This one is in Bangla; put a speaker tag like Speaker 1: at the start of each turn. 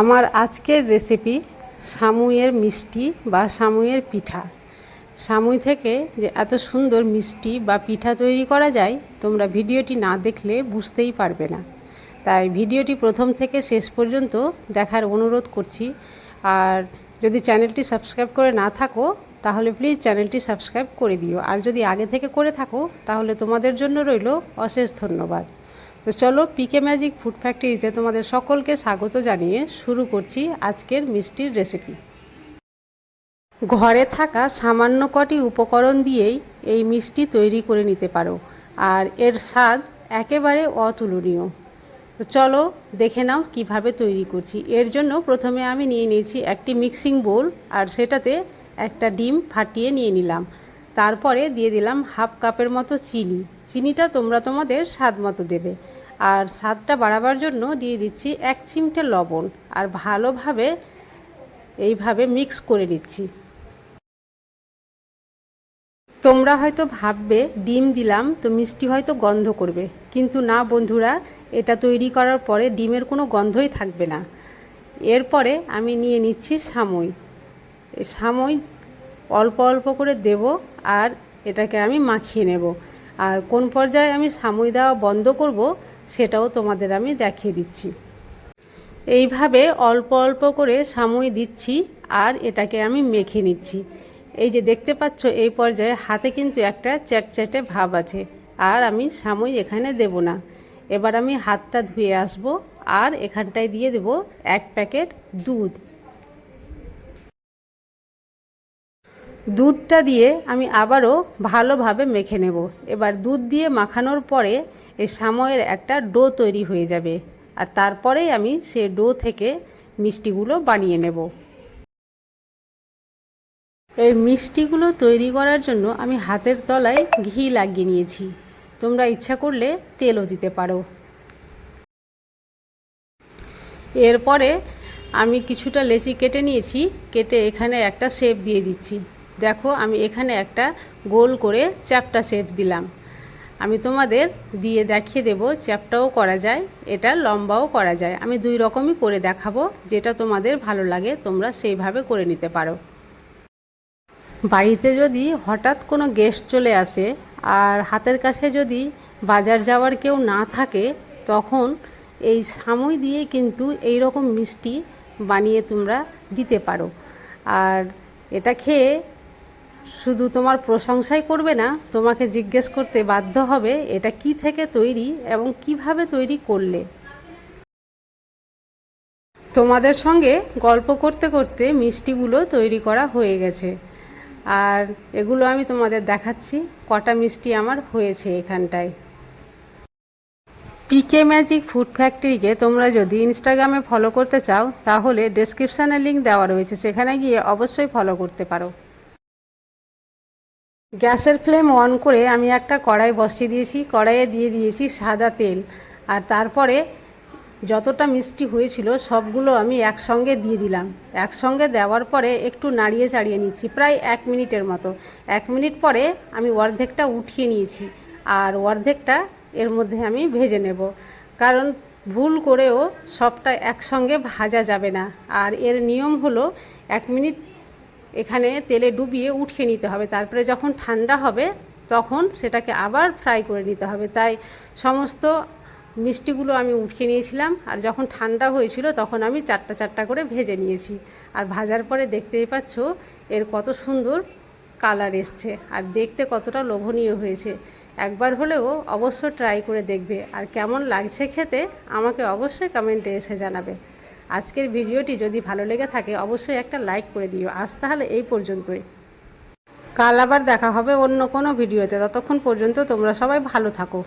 Speaker 1: আমার আজকের রেসিপি সামুয়ের মিষ্টি বা সামুয়ের পিঠা। সামুই থেকে যে এত সুন্দর মিষ্টি বা পিঠা তৈরি করা যায়, তোমরা ভিডিওটি না দেখলে বুঝতেই পারবে না। তাই ভিডিওটি প্রথম থেকে শেষ পর্যন্ত দেখার অনুরোধ করছি। আর যদি চ্যানেলটি সাবস্ক্রাইব করে না থাকো, তাহলে প্লিজ চ্যানেলটি সাবস্ক্রাইব করে দিও। আর যদি আগে থেকে করে থাকো, তাহলে তোমাদের জন্য রইল অশেষ ধন্যবাদ। তো চলো পিকে ম্যাজিক ফুড ফ্যাক্টরিতে তোমাদের সকলকে স্বাগত জানিয়ে শুরু করছি আজকের মিষ্টির রেসিপি ঘরে থাকা সামান্য কটি উপকরণ দিয়েই এই মিষ্টি তৈরি করে নিতে পারো, আর এর স্বাদ একেবারে অতুলনীয়। তো চলো দেখে নাও কীভাবে তৈরি করছি। এর জন্য প্রথমে আমি নিয়ে নিয়েছি একটি মিক্সিং বোল আর সেটাতে একটা ডিম ফাটিয়ে নিয়ে নিলাম। তারপরে দিয়ে দিলাম হাফ কাপের মতো চিনি। চিনিটা তোমরা তোমাদের স্বাদ মতো দেবে। আর স্বাদটা বাড়াবার জন্য দিয়ে দিচ্ছি এক চিমটে লবণ আর ভালোভাবে এইভাবে মিক্স করে নিচ্ছি। তোমরা হয়তো ভাববে, ডিম দিলাম তো মিষ্টি হয়তো গন্ধ করবে। কিন্তু না বন্ধুরা, এটা তৈরি করার পরে ডিমের কোনো গন্ধই থাকবে না। এরপরে আমি নিয়ে নিচ্ছি সামই। সামই অল্প অল্প করে দেব আর এটাকে আমি মাখিয়ে নেব। আর কোন পর্যায়ে আমি সামই দেওয়া বন্ধ করব সেটাও তোমাদের আমি দেখিয়ে দিচ্ছি। এইভাবে অল্প অল্প করে সাময় দিচ্ছি আর এটাকে আমি মেখে নিচ্ছি। এই যে দেখতে পাচ্ছ, এই পর্যায়ে হাতে কিন্তু একটা চ্যাটচ্যাটে ভাব আছে আর আমি সাময় এখানে দেব না। এবার আমি হাতটা ধুয়ে আসব আর এখানটায় দিয়ে দেব এক প্যাকেট দুধ। দুধটা দিয়ে আমি আবারও ভালোভাবে মেখে নেব। এবার দুধ দিয়ে মাখানোর পরে এই সাময়ের একটা ডো তৈরি হয়ে যাবে। আর তারপরেই আমি সে ডো থেকে মিষ্টিগুলো বানিয়ে নেব। এই মিষ্টিগুলো তৈরি করার জন্য আমি হাতের তলায় ঘি লাগিয়ে নিয়েছি। তোমরা ইচ্ছা করলে তেলও দিতে পারো। এরপরে আমি কিছুটা লেচি কেটে নিয়েছি। কেটে এখানে একটা শেপ দিয়ে দিচ্ছি। দেখো, আমি এখানে একটা গোল করে চ্যাপটা শেপ দিলাম। আমি তোমাদের দিয়ে দেখিয়ে দেব, চ্যাপটাও করা যায়, এটা লম্বাও করা যায়। আমি দুই রকমই করে দেখাবো, যেটা তোমাদের ভালো লাগে, তোমরা সেইভাবে করে নিতে পারো। বাড়িতে যদি হঠাৎ কোনো গেস্ট চলে আসে আর হাতের কাছে যদি বাজার যাওয়ার কেউ না থাকে, তখন এই সামুই দিয়ে কিন্তু এই রকম মিষ্টি বানিয়ে তোমরা দিতে পারো। আর এটা খেয়ে শুধু তোমার প্রশংসাই করবে না, তোমাকে জিজ্ঞেস করতে বাধ্য হবে এটা কি থেকে তৈরি এবং কীভাবে তৈরি করলে। তোমাদের সঙ্গে গল্প করতে করতে মিষ্টিগুলো তৈরি করা হয়ে গেছে। আর এগুলো আমি তোমাদের দেখাচ্ছি, কটা মিষ্টি আমার হয়েছে এখানটায়। পিকে ম্যাজিক ফুড ফ্যাক্টরিকে তোমরা যদি ইনস্টাগ্রামে ফলো করতে চাও, তাহলে ডেসক্রিপশানে লিঙ্ক দেওয়া রয়েছে, সেখানে গিয়ে অবশ্যই ফলো করতে পারো। গ্যাসের ফ্লেম অন করে আমি একটা কড়াই বসিয়ে দিয়েছি, কড়াইয়ে দিয়ে দিয়েছি সাদা তেল। আর তারপরে যতটা মিষ্টি হয়েছিল সবগুলো আমি একসঙ্গে দিয়ে দিলাম। একসঙ্গে দেওয়ার পরে একটু নাড়িয়ে চাড়িয়ে নিচ্ছি, প্রায় এক মিনিটের মতো। এক মিনিট পরে আমি অর্ধেকটা উঠিয়ে নিয়েছি আর অর্ধেকটা এর মধ্যে আমি ভেজে নেব। কারণ ভুল করেও সবটা একসঙ্গে ভাজা যাবে না। আর এর নিয়ম হলো এক মিনিট এখানে তেলে ডুবিয়ে উঠিয়ে নিতে হবে। তারপরে যখন ঠান্ডা হবে, তখন সেটাকে আবার ফ্রাই করে নিতে হবে। তাই সমস্ত মিষ্টিগুলো আমি উঠিয়ে নিয়েছিলাম। আর যখন ঠান্ডা হয়েছিল, তখন আমি চারটা চারটা করে ভেজে নিয়েছি। আর ভাজার পরে দেখতেই পাচ্ছ, এর কত সুন্দর কালার এসছে। আর দেখতে কতটা লোভনীয় হয়েছে। একবার হলেও অবশ্য ট্রাই করে দেখবে। আর কেমন লাগছে খেতে, আমাকে অবশ্যই কমেন্টে এসে জানাবে। আজকের ভিডিওটি যদি ভালো লেগে থাকে, অবশ্যই একটা লাইক করে দিও। আজ তাহলে এই পর্যন্তই। কাল আবার দেখা হবে অন্য কোনো ভিডিওতে। ততক্ষণ পর্যন্ত তোমরা সবাই ভালো থাকো।